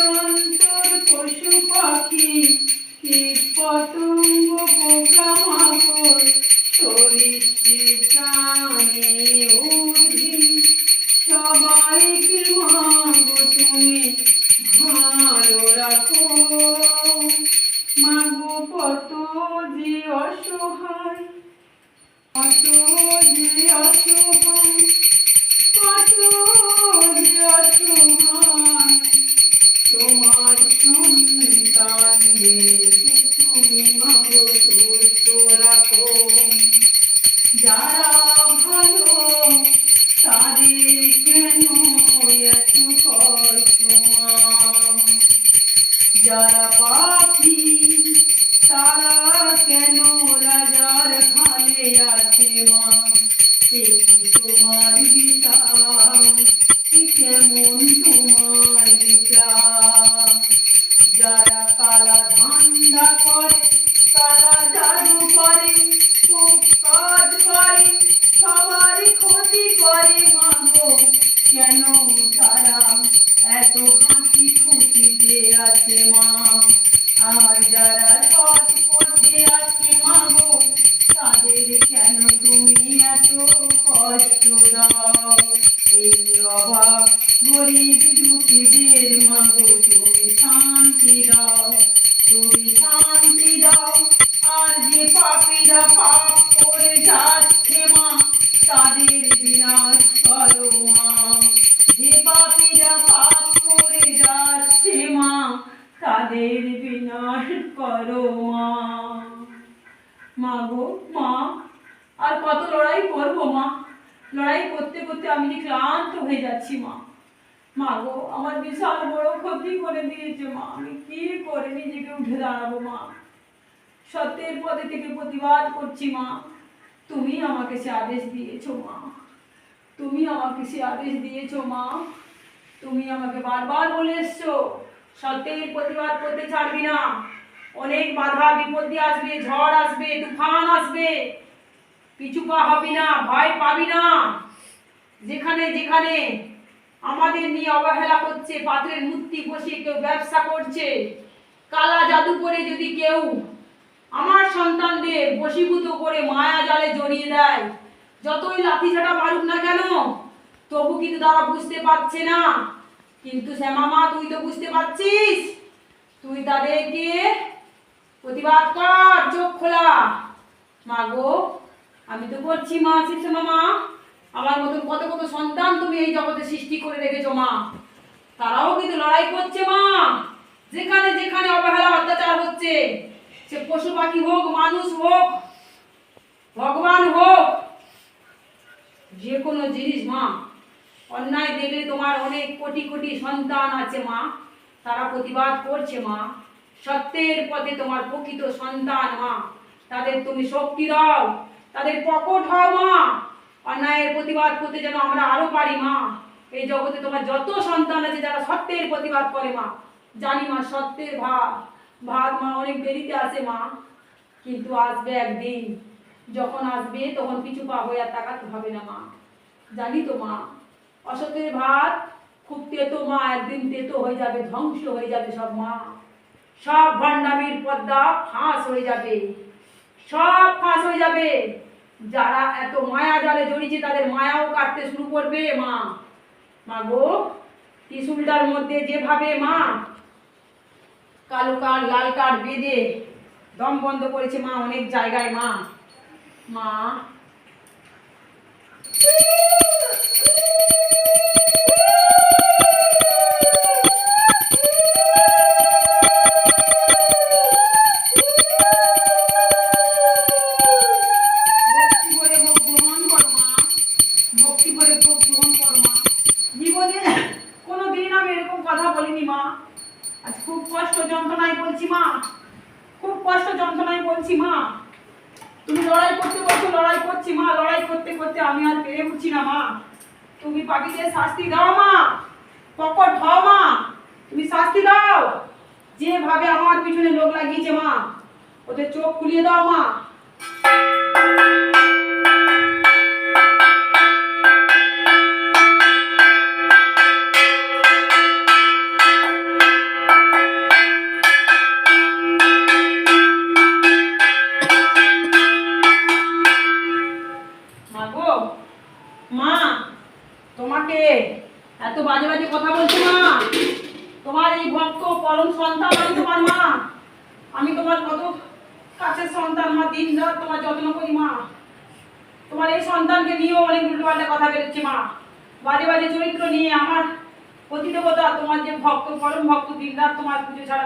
জন্তুর পশু পাখি পতঙ্গ পোকা মাকড়, সরীসৃপ প্রাণী উদ্ভিদ। সবাইকে মাগো তুমি, ভালো রাখো। মাগো কত যে অসহায়, কত যে অসহায়। তোমার সন্তানদেরকে তুমি মাগো সুস্থ রাখো যারা ভালো তাদের কেন এত কষ্ট যারা পাপি তারা কেন রাজার হালে আছে মা? এ কি তোমার বিচার। কালা ধান্দা করে কালা জাদু করে, খুব কাজ করে সবার ক্ষতি করে মাগো। কেন তারা এত হাসি খুশিতে আছে মা? আর যারা সৎ পথে আছে মাগো, তাদের কেন তুমি এত কষ্ট দাও? এই অভাব গরিব দাও, আর যে পাপীরা পাপ করে যাচ্ছে মা, তাদের বিনাশ করো মা। যে পাপীরা পাপ করে যাচ্ছে মা, তাদের বিনাশ করো মা। মা গো, মা, আর কত লড়াই করব মা? লড়াই করতে করতে আমি যে ক্লান্ত হয়ে যাচ্ছি মা। মা গো, আমার বিশাল বড় ক্ষতি করে দিয়েছে মা। আমি কি করে নিজেকে উঠে দাঁড়াবো মা? সত্যের পদে থেকে প্রতিবাদ করছি, মা। তুমি আমাকে সে আদেশ দিয়েছ, মা। তুমি আমাকে সে আদেশ দিয়েছ, মা। তুমি আমাকে বারবার বলে এসছো, সত্যের প্রতিবাদ করতে ছাড়বি না। অনেক বাধা, বিপত্তি আসবে, ঝড় আসবে, তুফান আসবে। পিছু পা হবি না, ভয় পাবি না। যেখানে যেখানে আমাদের নিয়ে অবহেলা করছে, পাথরের মূর্তি বসিয়ে কেউ ব্যবসা করছে, কালা জাদু করে যদি কেউ আমার সন্তানদের বশীভূত করে মায়া জালে জড়িয়ে দেয়। যতই লাঠি ঝাঁটা মারুক না কেন, তবু কিন্তু তারা বুঝতে পারছে না। কিন্তু শ্যামামা তুই তো বুঝতে পারছিস? তুই তাদেরকে প্রতিবাদ কর, চোখ খোলা। মা গো, আমি তো করছি মা শিশু মামা আমার মতন কত কত সন্তান তুমি এই জগতে সৃষ্টি করে রেখেছো মা। তারাও কিন্তু লড়াই করছে মা। যেখানে যেখানে অবহেলা অত্যাচার হচ্ছে সে পশু পাখি হোক, মানুষ হোক, ভগবান হোক, যে কোনো জিনিস, মা। অন্যায় দেখলে তোমার অনেক কোটি কোটি সন্তান আছে, মা। তারা প্রতিবাদ করছে, মা। সত্যের পথে তোমার প্রকৃত সন্তান, মা। তাদের তুমি শক্তি দাও, তাদের পকট হও, মা। অন্যায়ের প্রতিবাদ করতে যেন আমরা আরও পারি, মা। এই জগতে তোমার যত সন্তান আছে, যারা সত্যের প্রতিবাদ করে, মা। জানি, মা, সত্যের ভাত ভাত মা, অনেক দেরিতে আসে মা। কিন্তু আসবে একদিন। যখন আসবে, তখন পিছু পা হয়ে আর তাকাতে হবে না মা। জানি তো মা, অসতের ভাত খুব তেতো মা, একদিন তেতো হয়ে যাবে, ধ্বংস হয়ে যাবে সব মা। সব ভান্ডামির পদ্মা ফাঁস হয়ে যাবে। সব ফাঁস হয়ে যাবে। যারা এত মায়া জালে জড়িয়েছে, তাদের মায়াও কাটতে শুরু করবে মা। মা গো, ত্রিশুলটার মধ্যে যেভাবে মা কালো কাঠ লাল কাঠ বেঁধে দম বন্ধ করেছে মা, অনেক জায়গায় মা। মা। জীবনে কোনো দিন আমি এরকম কথা বলিনি মা। আজ খুব কষ্ট যন্ত্রণায় বলছি মা। খুব কষ্ট যন্ত্রণায় বলছি মা। তুমি লড়াই করতে করতে লড়াই করছি মা, লড়াই করতে করতে আমি আর পেরে উঠছি না মা। তুমি পাখিদের শাস্তি দাও মা। পকট হও মা। তুমি শাস্তি দাও। যেভাবে আমার পিছনে লোক লাগিয়েছে মা, ওদের চোখ খুলিয়ে দাও মা। কে এত বাজে বাজে কথা বলছো মা। তোমার এই ভক্ত পরম সন্তান আমি তোমার মা। আমি তোমার কত কাছের সন্তান মা, দিন রাত তোমার যত্ন করি মা। তোমার এই সন্তানকে নিয়েও অনেক উল্টোপাল্টা কথা বেরোচ্ছে মা। বাজে বাজে চরিত্র নিয়ে আমার প্রতিদেবতা তোমার যে ভক্ত, পরম ভক্ত, দিন রাত তোমার পুজো ছাড়া